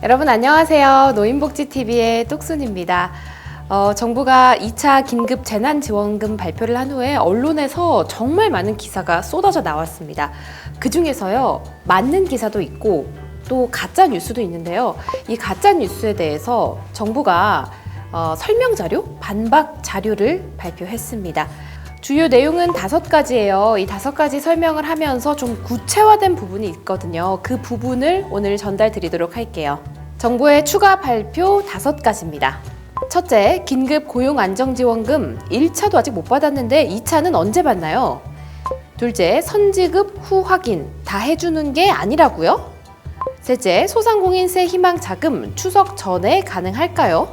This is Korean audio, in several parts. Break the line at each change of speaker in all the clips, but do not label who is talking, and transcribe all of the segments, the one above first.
여러분 안녕하세요. 노인복지TV의 똑순입니다. 어, 정부가 2차 긴급 재난지원금 발표를 한 후에 언론에서 정말 많은 기사가 쏟아져 나왔습니다. 그 중에서요, 맞는 기사도 있고 또 가짜 뉴스도 있는데요. 이 가짜 뉴스에 대해서 정부가 어, 설명 자료, 반박 자료를 발표했습니다. 주요 내용은 다섯 가지예요. 이 다섯 가지 설명을 하면서 좀 구체화된 부분이 있거든요. 그 부분을 오늘 전달 드리도록 할게요. 정부의 추가 발표 다섯 가지입니다. 첫째, 긴급 고용 안정지원금 1차도 아직 못 받았는데 2차는 언제 받나요? 둘째, 선지급 후 확인 다 해주는 게 아니라고요? 셋째, 소상공인세 희망 자금 추석 전에 가능할까요?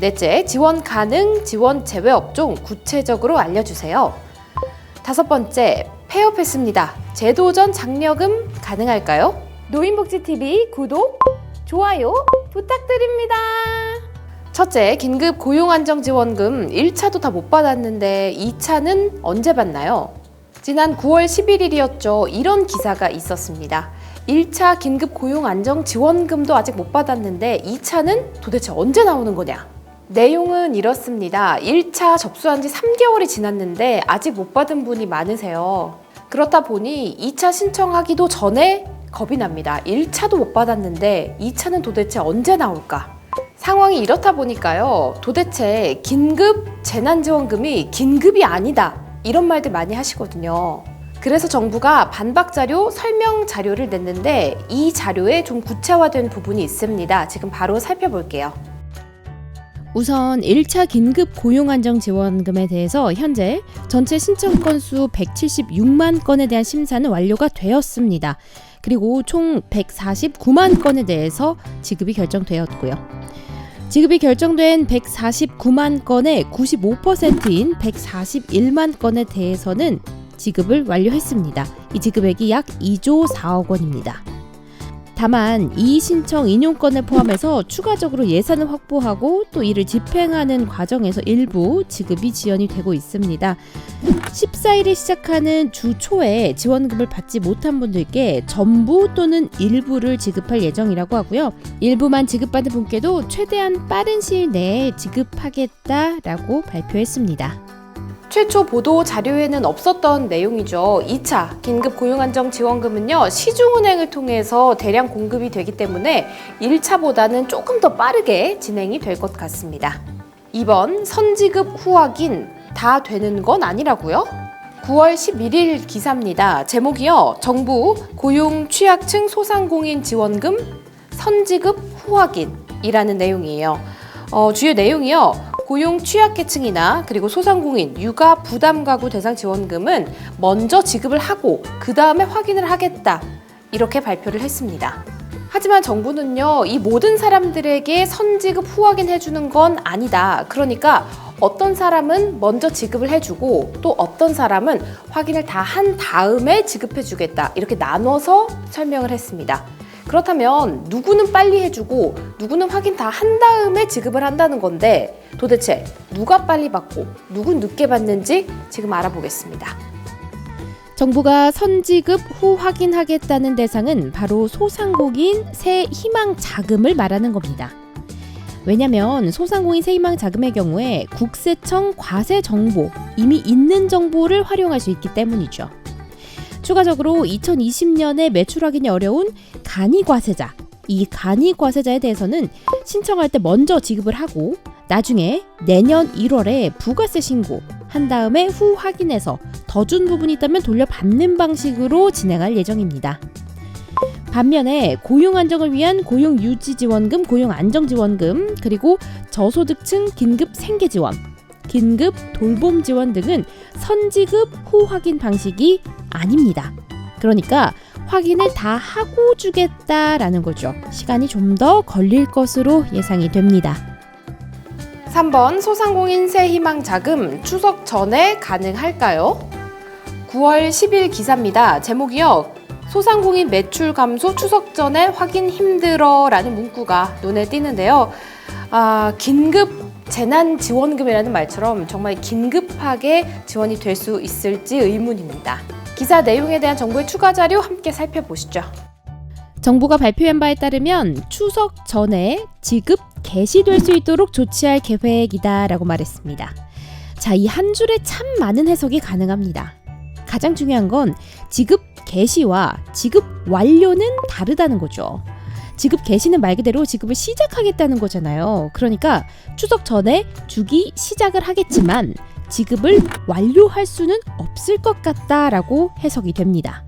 넷째, 지원 가능, 지원 제외 업종 구체적으로 알려주세요. 다섯 번째, 폐업했습니다. 제도전 장려금 가능할까요? 노인복지TV 구독, 좋아요 부탁드립니다. 첫째, 긴급 고용안정지원금 1차도 다 못 받았는데 2차는 언제 받나요? 지난 9월 11일이었죠. 이런 기사가 있었습니다. 1차 긴급 고용 안정 지원금도 아직 못 받았는데 2차는 도대체 언제 나오는 거냐? 내용은 이렇습니다. 1차 접수한 지 3개월이 지났는데 아직 못 받은 분이 많으세요. 그렇다 보니 2차 신청하기도 전에 겁이 납니다. 1차도 못 받았는데 2차는 도대체 언제 나올까? 상황이 이렇다 보니까요. 도대체 긴급 재난지원금이 긴급이 아니다. 이런 말들 많이 하시거든요. 그래서 정부가 반박 자료, 설명 자료를 냈는데 이 자료에 좀 구체화된 부분이 있습니다. 지금 바로 살펴볼게요. 우선 1차 긴급 고용안정지원금에 대해서 현재 전체 신청 건수 176만 건에 대한 심사는 완료가 되었습니다. 그리고 총 149만 건에 대해서 지급이 결정되었고요. 지급이 결정된 149만 건의 95%인 141만 건에 대해서는 지급을 완료했습니다. 이 지급액이 약 2조 4억 원입니다. 다만 이 신청 인용건을 포함해서 추가적으로 예산을 확보하고 또 이를 집행하는 과정에서 일부 지급이 지연이 되고 있습니다. 14일에 시작하는 주 초에 지원금을 받지 못한 분들께 전부 또는 일부를 지급할 예정이라고 하고요. 일부만 지급받은 분께도 최대한 빠른 시일 내에 지급하겠다라고 발표했습니다. 최초 보도 자료에는 없었던 내용이죠. 2차 긴급 고용안정 지원금은요, 시중은행을 통해서 대량 공급이 되기 때문에 1차보다는 조금 더 빠르게 진행이 될 것 같습니다. 2번 선지급 후 확인 다 되는 건 아니라고요? 9월 11일 기사입니다. 제목이요. 정부 고용 취약층 소상공인 지원금 선지급 후 확인이라는 내용이에요. 어, 주요 내용이요. 고용 취약계층이나 그리고 소상공인, 육아 부담 가구 대상 지원금은 먼저 지급을 하고 그 다음에 확인을 하겠다 이렇게 발표를 했습니다. 하지만 정부는요 이 모든 사람들에게 선지급 후 확인해 주는 건 아니다. 그러니까 어떤 사람은 먼저 지급을 해주고 또 어떤 사람은 확인을 다 한 다음에 지급해 주겠다 이렇게 나눠서 설명을 했습니다. 그렇다면 누구는 빨리 해주고 누구는 확인 다 한 다음에 지급을 한다는 건데 도대체 누가 빨리 받고 누군 늦게 받는지 지금 알아보겠습니다. 정부가 선지급 후 확인하겠다는 대상은 바로 소상공인 새 희망 자금을 말하는 겁니다. 왜냐하면 소상공인 새 희망 자금의 경우에 국세청 과세 정보 이미 있는 정보를 활용할 수 있기 때문이죠. 추가적으로 2020년에 매출 확인이 어려운 간이 과세자, 이 간이 과세자에 대해서는 신청할 때 먼저 지급을 하고 나중에 내년 1월에 부가세 신고 한 다음에 후 확인해서 더 준 부분이 있다면 돌려받는 방식으로 진행할 예정입니다. 반면에 고용 안정을 위한 고용 유지 지원금, 고용 안정 지원금, 그리고 저소득층 긴급 생계 지원, 긴급 돌봄 지원 등은 선지급 후 확인 방식이 아닙니다. 그러니까 확인을 다 하고 주겠다라는 거죠. 시간이 좀 더 걸릴 것으로 예상이 됩니다. 3번 소상공인 새 희망 자금 추석 전에 가능할까요? 9월 10일 기사입니다. 제목이요. 소상공인 매출 감소 추석 전에 확인 힘들어라는 문구가 눈에 띄는데요. 아, 긴급 재난 지원금이라는 말처럼 정말 긴급하게 지원이 될 수 있을지 의문입니다. 기사 내용에 대한 정부의 추가 자료 함께 살펴보시죠. 정부가 발표한 바에 따르면 추석 전에 지급 개시될 수 있도록 조치할 계획이다라고 말했습니다. 자, 이 한 줄에 참 많은 해석이 가능합니다. 가장 중요한 건 지급 개시와 지급 완료는 다르다는 거죠. 지급 개시는 말 그대로 지급을 시작하겠다는 거잖아요. 그러니까 추석 전에 주기 시작을 하겠지만 지급을 완료할 수는 없을 것 같다라고 해석이 됩니다.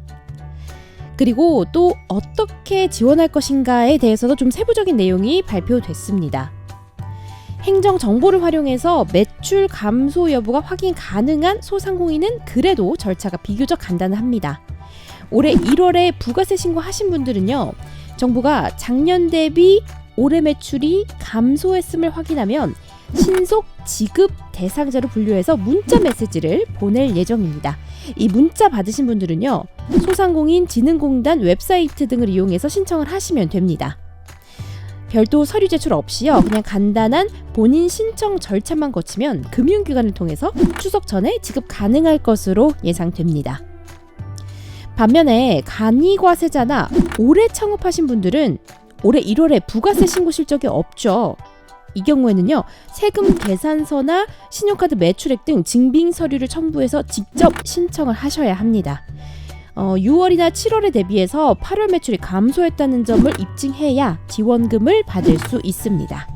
그리고 또 어떻게 지원할 것인가에 대해서도 좀 세부적인 내용이 발표됐습니다. 행정 정보를 활용해서 매출 감소 여부가 확인 가능한 소상공인은 그래도 절차가 비교적 간단합니다. 올해 1월에 부가세 신고하신 분들은요. 정부가 작년 대비 올해 매출이 감소했음을 확인하면 신속 지급 대상자로 분류해서 문자 메시지를 보낼 예정입니다. 이 문자 받으신 분들은요. 소상공인 진흥공단 웹사이트 등을 이용해서 신청을 하시면 됩니다. 별도 서류 제출 없이요. 그냥 간단한 본인 신청 절차만 거치면 금융기관을 통해서 추석 전에 지급 가능할 것으로 예상됩니다. 반면에 간이과세자나 올해 창업하신 분들은 올해 1월에 부가세 신고 실적이 없죠. 이 경우에는요, 세금 계산서나 신용카드 매출액 등 증빙 서류를 첨부해서 직접 신청을 하셔야 합니다. 어, 6월이나 7월에 대비해서 8월 매출이 감소했다는 점을 입증해야 지원금을 받을 수 있습니다.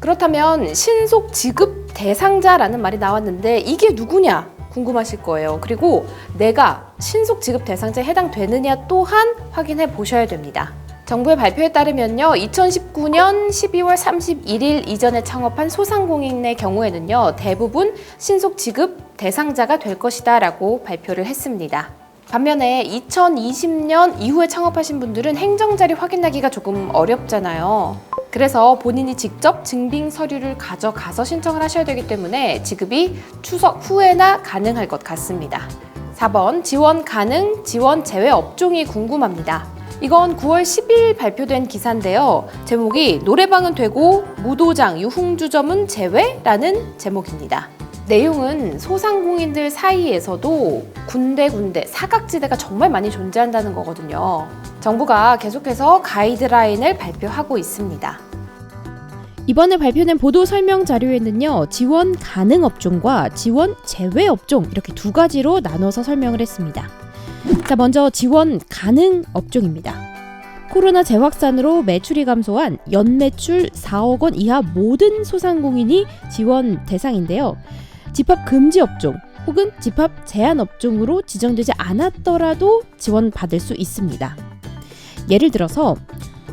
그렇다면 신속 지급 대상자라는 말이 나왔는데 이게 누구냐 궁금하실 거예요. 그리고 내가 신속 지급 대상자에 해당되느냐 또한 확인해 보셔야 됩니다. 정부의 발표에 따르면요, 2019년 12월 31일 이전에 창업한 소상공인의 경우에는요, 대부분 신속 지급 대상자가 될 것이다라고 발표를 했습니다. 반면에 2020년 이후에 창업하신 분들은 행정자리 확인하기가 조금 어렵잖아요. 그래서 본인이 직접 증빙 서류를 가져가서 신청을 하셔야 되기 때문에 지급이 추석 후에나 가능할 것 같습니다. 4번 지원 가능, 지원 제외 업종이 궁금합니다. 이건 9월 10일 발표된 기사인데요. 제목이 노래방은 되고 무도장, 유흥주점은 제외라는 제목입니다. 내용은 소상공인들 사이에서도 군데군데 사각지대가 정말 많이 존재한다는 거거든요. 정부가 계속해서 가이드라인을 발표하고 있습니다. 이번에 발표된 보도 설명 자료에는요, 지원 가능 업종과 지원 제외 업종 이렇게 두 가지로 나눠서 설명을 했습니다. 자, 먼저 지원 가능 업종입니다. 코로나 재확산으로 매출이 감소한 연매출 4억 원 이하 모든 소상공인이 지원 대상인데요. 집합 금지 업종 혹은 집합 제한 업종으로 지정되지 않았더라도 지원받을 수 있습니다. 예를 들어서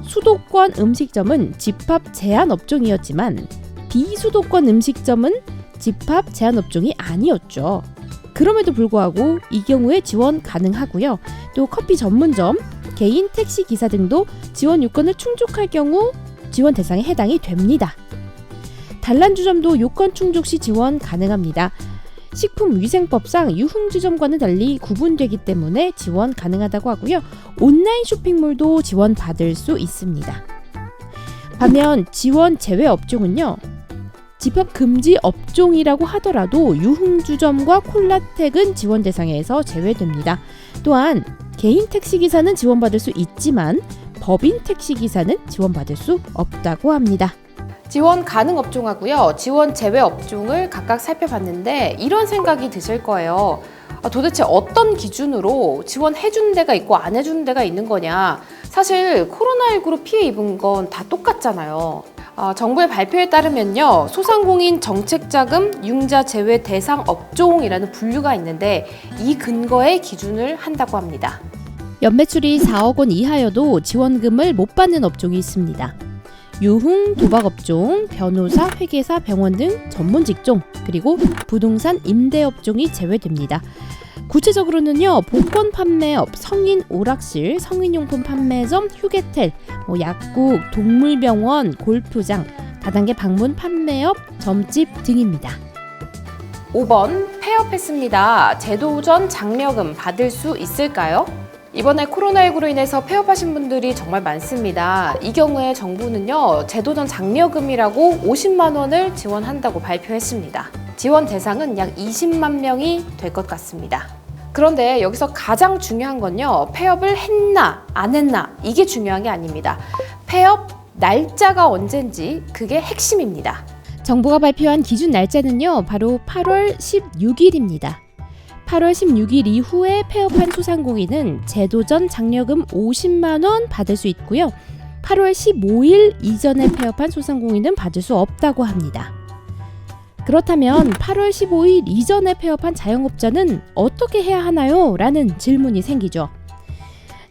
수도권 음식점은 집합 제한 업종이었지만 비수도권 음식점은 집합 제한 업종이 아니었죠. 그럼에도 불구하고 이 경우에 지원 가능하고요. 또 커피 전문점, 개인 택시 기사 등도 지원 요건을 충족할 경우 지원 대상에 해당이 됩니다. 단란주점도 요건 충족 시 지원 가능합니다. 식품위생법상 유흥주점과는 달리 구분되기 때문에 지원 가능하다고 하고요. 온라인 쇼핑몰도 지원받을 수 있습니다. 반면 지원 제외 업종은요. 집합 금지 업종이라고 하더라도 유흥주점과 콜라텍은 지원 대상에서 제외됩니다. 또한 개인 택시기사는 지원받을 수 있지만 법인 택시기사는 지원받을 수 없다고 합니다. 지원 가능 업종하고요. 지원 제외 업종을 각각 살펴봤는데 이런 생각이 드실 거예요. 아, 도대체 어떤 기준으로 지원해준 데가 있고 안 해준 데가 있는 거냐. 사실 코로나19로 피해 입은 건 다 똑같잖아요. 어, 정부의 발표에 따르면요, 소상공인 정책자금 융자 제외 대상 업종이라는 분류가 있는데 이 근거에 기준을 한다고 합니다. 연매출이 4억 원 이하여도 지원금을 못 받는 업종이 있습니다. 유흥, 도박업종, 변호사, 회계사, 병원 등 전문 직종, 그리고 부동산 임대업종이 제외됩니다. 구체적으로는요, 복권 판매업, 성인 오락실, 성인용품 판매점, 휴게텔, 뭐 약국, 동물병원, 골프장, 다단계 방문 판매업, 점집 등입니다. 5번 폐업했습니다. 제도 전 장려금 받을 수 있을까요? 이번에 코로나19로 인해서 폐업하신 분들이 정말 많습니다. 이 경우에 정부는요, 제도전 장려금이라고 50만 원을 지원한다고 발표했습니다. 지원 대상은 약 20만 명이 될 것 같습니다. 그런데 여기서 가장 중요한 건요. 폐업을 했나 안 했나 이게 중요한 게 아닙니다. 폐업 날짜가 언젠지 그게 핵심입니다. 정부가 발표한 기준 날짜는요. 바로 8월 16일입니다. 8월 16일 이후에 폐업한 소상공인은 제도전 장려금 50만 원 받을 수 있고요. 8월 15일 이전에 폐업한 소상공인은 받을 수 없다고 합니다. 그렇다면 8월 15일 이전에 폐업한 자영업자는 어떻게 해야 하나요? 라는 질문이 생기죠.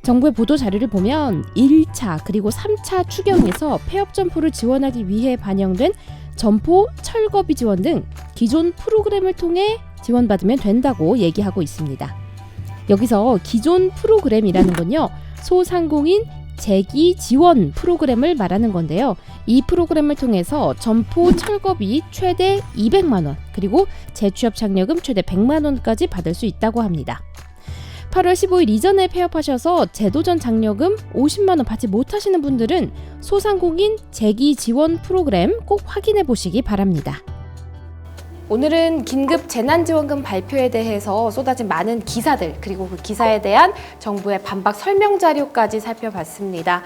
정부의 보도 자료를 보면 1차 그리고 3차 추경에서 폐업 점포를 지원하기 위해 반영된 점포 철거비 지원 등 기존 프로그램을 통해 지원받으면 된다고 얘기하고 있습니다. 여기서 기존 프로그램이라는 건요. 소상공인 재기 지원 프로그램을 말하는 건데요. 이 프로그램을 통해서 점포 철거비 최대 200만 원, 그리고 재취업 장려금 최대 100만 원까지 받을 수 있다고 합니다. 8월 15일 이전에 폐업하셔서 제도전 장려금 50만 원 받지 못하시는 분들은 소상공인 재기 지원 프로그램 꼭 확인해 보시기 바랍니다. 오늘은 긴급 재난지원금 발표에 대해서 쏟아진 많은 기사들 그리고 그 기사에 대한 정부의 반박 설명 자료까지 살펴봤습니다.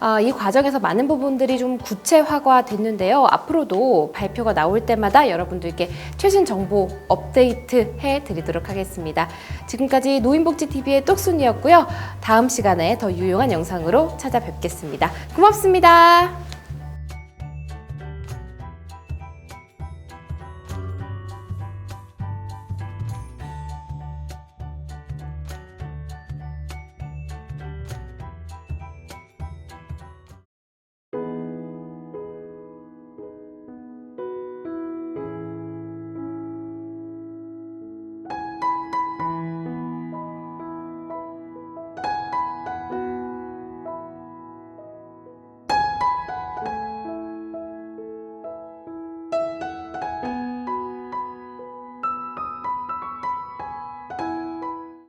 아, 이 과정에서 많은 부분들이 좀 구체화가 됐는데요. 앞으로도 발표가 나올 때마다 여러분들께 최신 정보 업데이트 해 드리도록 하겠습니다. 지금까지 노인복지TV의 똑순이었고요. 다음 시간에 더 유용한 영상으로 찾아뵙겠습니다. 고맙습니다.